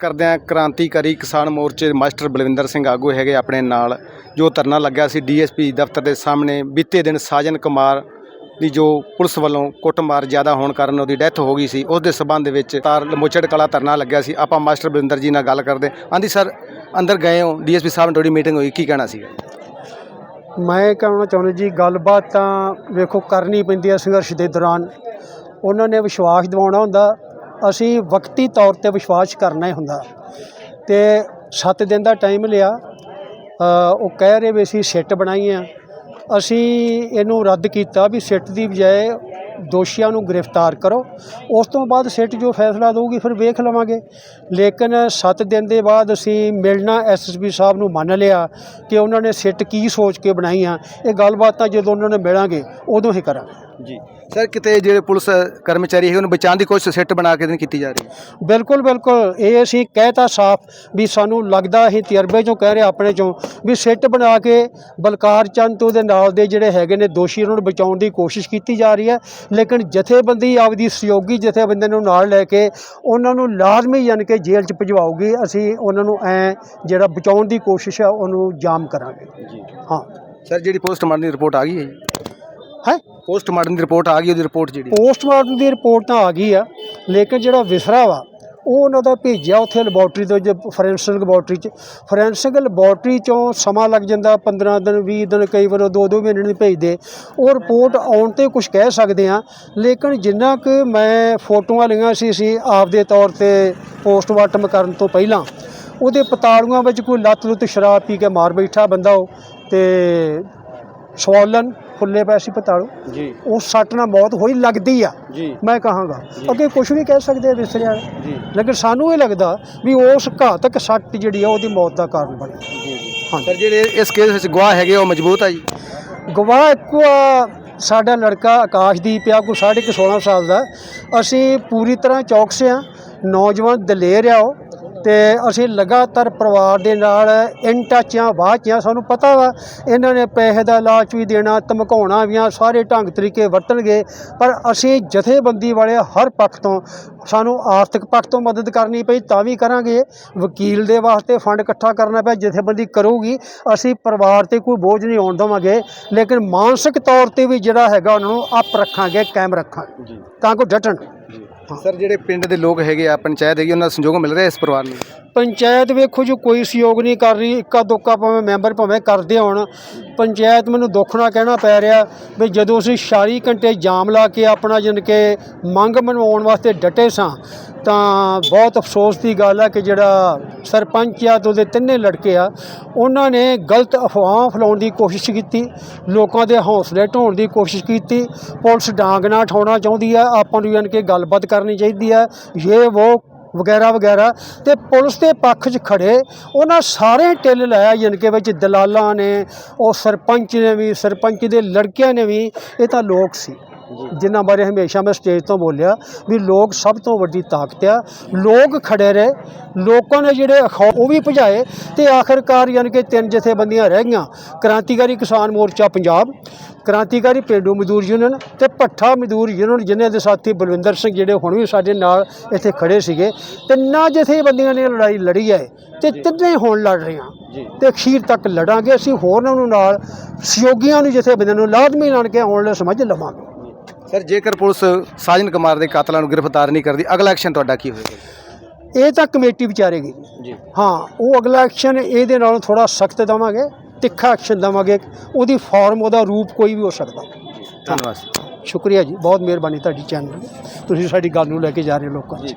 ਕਰਦਿਆਂ ਕ੍ਰਾਂਤੀਕਾਰੀ ਕਿਸਾਨ ਮੋਰਚੇ ਮਾਸਟਰ ਬਲਵਿੰਦਰ ਸਿੰਘ ਆਗੂ ਹੈਗੇ ਆਪਣੇ ਨਾਲ, ਜੋ ਧਰਨਾ ਲੱਗਿਆ ਸੀ ਡੀਐਸਪੀ ਦਫ਼ਤਰ ਦੇ ਸਾਹਮਣੇ। ਬੀਤੇ ਦਿਨ ਸਾਜਨ ਕੁਮਾਰ ਦੀ ਜੋ ਪੁਲਿਸ ਵੱਲੋਂ ਕੁੱਟਮਾਰ ਜ਼ਿਆਦਾ ਹੋਣ ਕਾਰਨ ਉਹਦੀ ਡੈਥ ਹੋ ਗਈ ਸੀ, ਉਸ ਦੇ ਸਬੰਧ ਵਿੱਚ ਤਾਰ ਲਮੋਚੜ ਕਲਾ ਧਰਨਾ ਲੱਗਿਆ ਸੀ। ਆਪਾਂ ਮਾਸਟਰ ਬਲਵਿੰਦਰ ਜੀ ਨਾਲ ਗੱਲ ਕਰਦੇ ਆਂਦੀ ਸਰ, ਅੰਦਰ ਗਏ ਹੋ। ਡੀਐਸਪੀ ਸਾਹਿਬ ਨਾਲ ਤੁਹਾਡੀ ਮੀਟਿੰਗ ਹੋਈ, ਕੀ ਕਹਿਣਾ ਸੀਗਾ? ਮੈਂ ਕਹਿਣਾ ਚਾਹੁੰਦਾ ਜੀ, ਗੱਲਬਾਤ ਤਾਂ ਵੇਖੋ ਕਰਨੀ ਪੈਂਦੀ ਹੈ ਸੰਘਰਸ਼ ਦੇ ਦੌਰਾਨ। ਉਹਨਾਂ ਨੇ ਵਿਸ਼ਵਾਸ ਦਿਵਾਉਣਾ ਹੁੰਦਾ। ਅਸੀਂ ਵਕਤੀ ਤੌਰ ਤੇ ਵਿਸ਼ਵਾਸ ਕਰਨਾ ਹੀ ਹੁੰਦਾ। ਤੇ 7 ਦਿਨ ਦਾ ਟਾਈਮ ਲਿਆ। ਉਹ ਕਹਿ ਰਹੇ ਵੀ ਅਸੀਂ ਸਿੱਟ ਬਣਾਈ ਆ। ਅਸੀਂ ਇਹਨੂੰ ਰੱਦ ਕੀਤਾ ਵੀ ਸਿੱਟ ਦੀ ਬਜਾਏ ਦੋਸ਼ੀਆਂ ਨੂੰ ਗ੍ਰਿਫਤਾਰ ਕਰੋ। ਉਸ ਤੋਂ ਬਾਅਦ ਸਿੱਟ ਜੋ ਫੈਸਲਾ ਦੇਊਗੀ ਫਿਰ ਵੇਖ ਲਵਾਂਗੇ। ਲੇਕਿਨ 7 ਦਿਨ ਦੇ ਬਾਅਦ ਅਸੀਂ ਮਿਲਣਾ ਐਸਐਸਪੀ ਸਾਹਿਬ ਨੂੰ ਮੰਨ ਲਿਆ ਕਿ ਉਹਨਾਂ ਨੇ ਸਿੱਟ ਕੀ ਸੋਚ ਕੇ ਬਣਾਈ ਆ। ਇਹ ਗੱਲਬਾਤ ਤਾਂ ਜਦੋਂ ਉਹਨਾਂ ਨੇ ਮਿਲਾਂਗੇ, ਉਦੋਂ ਹੀ ਕਰਾਂਗੇ। ਜੀ। ਸਰ ਕਿਤੇ ਜਿਹੜੇ ਪੁਲਿਸ ਕਰਮਚਾਰੀ ਹੈ ਉਹਨੂੰ ਬਚਾਉਣ ਦੀ ਕੋਸ਼ਿਸ਼ ਸਿੱਟ ਬਣਾ ਕੇ ਨਹੀਂ ਕੀਤੀ ਜਾ ਰਹੀ ਬਿਲਕੁਲ ਬਿਲਕੁਲ। ਇਹ ਅਸੀਂ ਕਹਿਤਾ ਸਾਫ਼ ਵੀ ਸਾਨੂੰ ਲੱਗਦਾ ਅਸੀਂ ਤਜਰਬੇ ਚੋਂ ਕਹਿ ਰਹੇ ਆਪਣੇ ਚੋਂ ਵੀ ਸਿੱਟ ਬਣਾ ਕੇ ਬਲਕਾਰ ਚੰਦ ਤੇ ਉਹਦੇ ਨਾਲ ਦੇ ਜਿਹੜੇ ਹੈਗੇ ਨੇ ਦੋਸ਼ੀ ਉਹਨਾਂ ਨੂੰ ਬਚਾਉਣ ਦੀ ਕੋਸ਼ਿਸ਼ ਕੀਤੀ ਜਾ ਰਹੀ ਹੈ। ਲੇਕਿਨ ਜਥੇਬੰਦੀ ਆਪਦੀ ਸਹਿਯੋਗੀ ਜਥੇਬੰਦੀ ਨੂੰ ਨਾਲ ਲੈ ਕੇ ਉਹਨਾਂ ਨੂੰ ਲਾਜ਼ਮੀ ਯਾਨੀ ਕਿ ਜੇਲ੍ਹ 'ਚ ਭਜਵਾਊਗੀ ਅਸੀਂ ਉਹਨਾਂ ਨੂੰ ਐ ਜਿਹੜਾ ਬਚਾਉਣ ਦੀ ਕੋਸ਼ਿਸ਼ ਹੈ ਉਹਨੂੰ ਜਾਮ ਕਰਾਂਗੇ। ਜੀ। ਹਾਂ। ਸਰ ਜਿਹੜੀ ਪੋਸਟਮਾਰਟਮ ਦੀ ਰਿਪੋਰਟ ਆ ਗਈ ਹੈ ਜੀ? ਹੈ? ਪੋਸਟਮਾਰਟਮ ਦੀ ਰਿਪੋਰਟ ਆ ਗਈ, ਉਹਦੀ ਰਿਪੋਰਟ ਜਿਹੜੀ? ਪੋਸਟਮਾਰਟਮ ਦੀ ਰਿਪੋਰਟ ਤਾਂ ਆ ਗਈ ਆ, ਲੇਕਿਨ ਜਿਹੜਾ ਵਿਸਰਾ ਵਾ, ਉਹ ਉਹਨਾਂ ਦਾ ਭੇਜਿਆ ਉੱਥੇ ਲੈਬੋਰਟਰੀ ਤੋਂ, ਜੇ ਫੋਰੈਂਸਿਕ ਲੈਬੋਰਟਰੀ 'ਚ। ਫੋਰੈਂਸਿਕ ਲੈਬੋਰਟਰੀ 'ਚੋਂ ਸਮਾਂ ਲੱਗ ਜਾਂਦਾ 15 ਦਿਨ 20 ਦਿਨ, ਕਈ ਵਾਰ 2-2 ਮਹੀਨੇ ਨਹੀਂ ਭੇਜਦੇ। ਉਹ ਰਿਪੋਰਟ ਆਉਣ ਤੇ ਕੁਝ ਕਹਿ ਸਕਦੇ ਆ, ਲੇਕਿਨ ਜਿੰਨਾ ਕਿ ਮੈਂ ਫੋਟੋਆਂ ਲਈਆਂ ਸੀ ਸੀ ਆਪਦੇ ਤੌਰ ਤੇ ਪੋਸਟਮਾਰਟਮ ਕਰਨ ਤੋਂ ਪਹਿਲਾਂ, ਉਹਦੇ ਪਤਾੜੂਆਂ ਵਿੱਚ ਕੋਈ ਲੱਤ ਲੁੱਤ ਸ਼ਰਾਬ ਪੀ ਕੇ ਮਾਰ ਬੈਠਾ ਬੰਦਾ ਉਹ, ਤੇ ਸਵਾਲਨ ਫੁੱਲੇ ਪਏ ਸੀ ਪਤਾਲੂ। ਜੀ। ਉਹ ਸੱਟ ਨਾਲ ਮੌਤ ਹੋਈ ਲੱਗਦੀ ਆ। ਜੀ। ਮੈਂ ਕਹਾਂਗਾ। ਅੱਗੇ ਕੁਝ ਵੀ ਕਹਿ ਸਕਦੇ ਆ ਵਿਸਰਿਆ। ਜੀ। ਲੇਕਿਨ ਸਾਨੂੰ ਇਹ ਲੱਗਦਾ ਵੀ ਉਸ ਘਾਤਕ ਸੱਟ ਜਿਹੜੀ ਆ ਉਹਦੀ ਮੌਤ ਦਾ ਕਾਰਨ ਬਣੀ। ਜੀ ਹਾਂ ਸਰ ਜਿਹੜੇ ਇਸ ਕੇਸ ਵਿੱਚ ਗਵਾਹ ਹੈਗੇ ਉਹ ਮਜ਼ਬੂਤ ਆ ਜੀ? ਗਵਾਹ ਇੱਕੋ ਸਾਡਾ ਲੜਕਾ ਆਕਾਸ਼ਦੀਪ ਆ ਕੁ 16 ਸਾਲ ਦਾ। ਅਸੀਂ ਪੂਰੀ ਤਰ੍ਹਾਂ ਚੌਕਸ ਆ। ਨੌਜਵਾਨ ਦਲੇਰ ਆ ਉਹ। ਤੇ ਅਸੀਂ ਲਗਾਤਾਰ ਪਰਿਵਾਰ ਦੇ ਨਾਲ ਇਨ ਟੱਚ ਆ ਬਾਅਦ ਆ ਸਾਨੂੰ ਪਤਾ ਵਾ ਇਹਨਾਂ ਨੇ ਪੈਸੇ ਦਾ ਲਾਲਚ ਵੀ ਦੇਣਾ ਧਮਕਾਉਣਾ ਵੀ ਆ ਸਾਰੇ ਢੰਗ ਤਰੀਕੇ ਵਰਤਣਗੇ ਪਰ ਅਸੀਂ ਜਥੇਬੰਦੀ ਵਾਲੇ ਹਰ ਪੱਖ ਤੋਂ ਸਾਨੂੰ ਆਰਥਿਕ ਪੱਖ ਤੋਂ ਮਦਦ ਕਰਨੀ ਪਈ ਤਾਂ ਵੀ ਕਰਾਂਗੇ। ਵਕੀਲ ਦੇ ਵਾਸਤੇ ਫੰਡ ਇਕੱਠਾ ਕਰਨਾ ਪਿਆ ਜਥੇਬੰਦੀ ਕਰੂਗੀ ਅਸੀਂ ਪਰਿਵਾਰ ਤੇ ਕੋਈ ਬੋਝ ਨਹੀਂ ਆਉਣ ਦੇਵਾਂਗੇ ਲੇਕਿਨ ਮਾਨਸਿਕ ਤੌਰ ਤੇ ਵੀ ਜਿਹੜਾ ਹੈਗਾ ਉਹਨਾਂ ਨੂੰ ਅਪ ਰੱਖਾਂਗੇ ਕਾਇਮ ਰੱਖਾਂਗੇ। ਤਾਂ ਕੋ ਡਟਣ ਸਰ, ਜਿਹੜੇ ਪਿੰਡ ਦੇ ਲੋਕ ਹੈਗੇ ਆ, ਪੰਚਾਇਤ ਹੈਗੀ, ਉਹਨਾਂ ਦਾ ਸੰਯੋਗ ਮਿਲ ਰਿਹਾ ਇਸ ਪਰਿਵਾਰ ਨੂੰ? ਪੰਚਾਇਤ ਵੇਖੋ ਜੋ, ਕੋਈ ਸਹਿਯੋਗ ਨਹੀਂ ਕਰ ਰਹੀ। ਇੱਕਾ ਦੁੱਕਾ ਭਾਵੇਂ ਮੈਂਬਰ ਭਾਵੇਂ ਕਰਦੇ ਹੋਣ। ਪੰਚਾਇਤ ਮੈਨੂੰ ਦੁੱਖ ਨਾਲ ਕਹਿਣਾ ਪੈ ਰਿਹਾ ਵੀ ਜਦੋਂ ਅਸੀਂ 46 ਘੰਟੇ ਜਾਮ ਲਾ ਕੇ ਆਪਣਾ ਜਨ ਕੇ ਮੰਗ ਮਨਵਾਉਣ ਵਾਸਤੇ ਡਟੇ ਸਾਂ ਤਾਂ ਬਹੁਤ ਅਫਸੋਸ ਦੀ ਗੱਲ ਆ ਕਿ ਜਿਹੜਾ ਸਰਪੰਚ ਆ ਤੇ ਉਹਦੇ ਤਿੰਨੇ ਲੜਕੇ ਆ, ਉਹਨਾਂ ਨੇ ਗਲਤ ਅਫਵਾਹ ਫੈਲਾਉਣ ਦੀ ਕੋਸ਼ਿਸ਼ ਕੀਤੀ, ਲੋਕਾਂ ਦੇ ਹੌਸਲੇ ਢਾਉਣ ਦੀ ਕੋਸ਼ਿਸ਼ ਕੀਤੀ, ਪੁਲਿਸ ਡਾਂਗ ਨਾ ਠਾਉਣਾ ਚਾਹੁੰਦੀ ਆ, ਆਪਾਂ ਨੂੰ ਯਾਨੀ ਕਿ ਗੱਲਬਾਤ ਕਰਨੀ ਚਾਹੀਦੀ ਆ ਇਹ ਉਹ ਵਗੈਰਾ ਵਗੈਰਾ, ਤੇ ਪੁਲਿਸ ਦੇ ਪੱਖ 'ਚ ਖੜੇ, ਉਹਨਾਂ ਸਾਰੇ ਟਿੱਲ ਲਾਇਆ ਯਾਨੀ ਕਿ ਵਿੱਚ ਦਲਾਲਾਂ ਨੇ, ਉਹ ਸਰਪੰਚ ਨੇ ਵੀ, ਸਰਪੰਚ ਦੇ ਲੜਕਿਆਂ ਨੇ ਵੀ, ਇਹ ਤਾਂ ਲੋਕ ਸੀ। ਜਿਨ੍ਹਾਂ ਬਾਰੇ ਹਮੇਸ਼ਾ ਮੈਂ ਸਟੇਜ ਤੋਂ ਬੋਲਿਆ ਵੀ ਲੋਕ ਸਭ ਤੋਂ ਵੱਡੀ ਤਾਕਤ ਆ। ਲੋਕ ਖੜੇ ਰਹੇ। ਲੋਕਾਂ ਨੇ ਜਿਹੜੇ ਅਖੌ ਉਹ ਵੀ ਭਜਾਏ ਤੇ ਆਖਰਕਾਰ ਯਾਨੀ ਕਿ ਤਿੰਨ ਜਥੇਬੰਦੀਆਂ ਰਹਿ ਗਈਆਂ। ਕ੍ਰਾਂਤੀਕਾਰੀ ਕਿਸਾਨ ਮੋਰਚਾ ਪੰਜਾਬ ਕ੍ਰਾਂਤੀਕਾਰੀ ਪੇਂਡੂ ਮਜ਼ਦੂਰ ਯੂਨੀਅਨ ਤੇ ਭੱਠਾ ਮਜ਼ਦੂਰ ਯੂਨੀਅਨ ਜਿਨ੍ਹਾਂ ਦੇ ਸਾਥੀ ਬਲਵਿੰਦਰ ਸਿੰਘ ਜਿਹੜੇ ਹੁਣ ਵੀ ਸਾਡੇ ਨਾਲ ਇੱਥੇ ਖੜੇ ਸੀਗੇ। ਤਿੰਨਾਂ ਜਥੇਬੰਦੀਆਂ ਨੇ ਲੜਾਈ ਲੜੀ ਹੈ ਤੇ ਤਿੰਨੇ ਹੁਣ ਲੜ ਰਹੀਆਂ। ਤੇ ਅਖੀਰ ਤੱਕ ਲੜਾਂਗੇ। ਅਸੀਂ ਹੋਰਨਾਂ ਨੂੰ ਨਾਲ ਸਹਿਯੋਗੀਆਂ ਨੂੰ ਜਥੇਬੰਦੀਆਂ ਨੂੰ ਲਾਜ਼ਮੀ ਨਾਲ ਕੇ ਆਉਣ ਲਈ ਸਮਝ ਲਵਾਂਗੇ। ਸਰ ਜੇਕਰ ਪੁਲਿਸ ਸਾਜਨ ਕੁਮਾਰ ਦੇ ਕਾਤਲਾਂ ਨੂੰ ਗ੍ਰਿਫਤਾਰ ਨਹੀਂ ਕਰਦੀ ਅਗਲਾ ਐਕਸ਼ਨ ਤੁਹਾਡਾ ਕੀ ਹੋਏਗਾ? ਇਹ ਤਾਂ ਕਮੇਟੀ ਵਿਚਾਰੇਗੀ। ਜੀ। ਹਾਂ ਉਹ ਅਗਲਾ ਐਕਸ਼ਨ ਇਹਦੇ ਨਾਲੋਂ ਥੋੜਾ ਸਖਤ ਦੇਵਾਂਗੇ ਤਿੱਖਾ ਐਕਸ਼ਨ ਦੇਵਾਂਗੇ। ਉਹਦੀ ਫਾਰਮ ਉਹਦਾ ਰੂਪ ਕੋਈ ਵੀ ਹੋ ਸਕਦਾ। ਧੰਨਵਾਦ। ਸ਼ੁਕਰੀਆ ਜੀ ਬਹੁਤ ਮਿਹਰਬਾਨੀ ਤੁਹਾਡੀ ਚੈਨਲ ਦੀ ਤੁਸੀਂ ਸਾਡੀ ਗੱਲ ਨੂੰ ਲੈ ਕੇ ਜਾ ਰਹੇ ਹੋ ਲੋਕਾਂ 'ਚ।